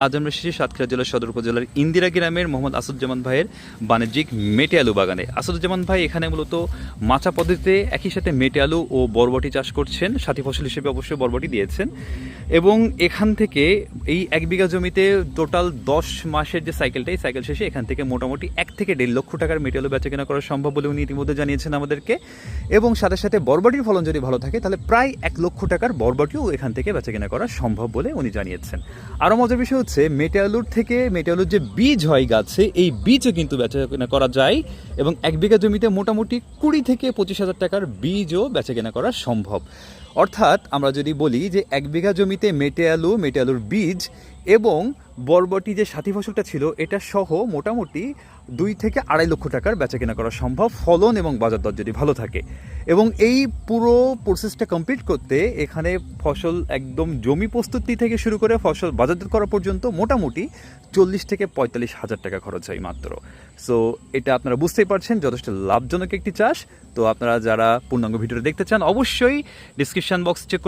আজ সাতক্ষীরা জেলার সদর উপজেলার ইন্দিরা গ্রামের মোহাম্মদ আসাদুজ্জামান ভাইয়ের বাণিজ্যিক মেটে আলু বাগানে। আসাদুজ্জামান ভাই, এখানে মূলত মাচা পদ্ধতিতে একই সাথে মেটে আলু ও বরবটি চাষ করছেন। সাথী ফসল হিসেবে অবশ্যই বরবটি দিয়েছেন। এবং এখান থেকে এই এক বিঘা জমিতে টোটাল দশ মাসের যে সাইকেলটা এই সাইকেল শেষে এখান থেকে মোটামুটি এক থেকে দেড় লক্ষ টাকার মেটে আলু বেচা কেনা করা সম্ভব বলে উনি ইতিমধ্যে জানিয়েছেন আমাদেরকে। এবং সাথে সাথে বরবটির ফলন যদি ভালো থাকে, তাহলে প্রায় এক লক্ষ টাকার বরবটিও এখান থেকে বেচা কেনা করা সম্ভব বলে উনি জানিয়েছেন। আরও মজার বিষয় হচ্ছে মেটে আলুর থেকে মেটে আলুর যে বীজ হয় গাছে, এই বীজও কিন্তু বেচা কেনা করা যায় এবং এক বিঘা জমিতে মোটামুটি কুড়ি থেকে পঁচিশ হাজার টাকার বীজও বেচা কেনা করা সম্ভব। অর্থাৎ আমরা যদি বলি যে এক বিঘা জমিতে মেটে আলু মেটে আলুর বীজ এবং বরবটি যে সাথী ফসলটা ছিল, এটা সহ মোটামুটি দুই থেকে আড়াই লক্ষ টাকার বেচা কেনা করা সম্ভব। ফলন এবং বাজার দর যদি ভালো থাকে। এবং এই পুরো প্রসেসটা কমপ্লিট করতে এখানে ফসল একদম জমি প্রস্তুতি থেকে শুরু করে ফসল বাজারজাত করা পর্যন্ত মোটামুটি চল্লিশ থেকে পঁয়তাল্লিশ হাজার টাকা খরচ হয় মাত্র। সো এটা আপনারা বুঝতেই পারছেন, যথেষ্ট লাভজনক একটি চাষ। তো আপনারা যারা পূর্ণাঙ্গ ভিডিওটা দেখতে চান, অবশ্যই ডিসক্রিপশন বক্স চেক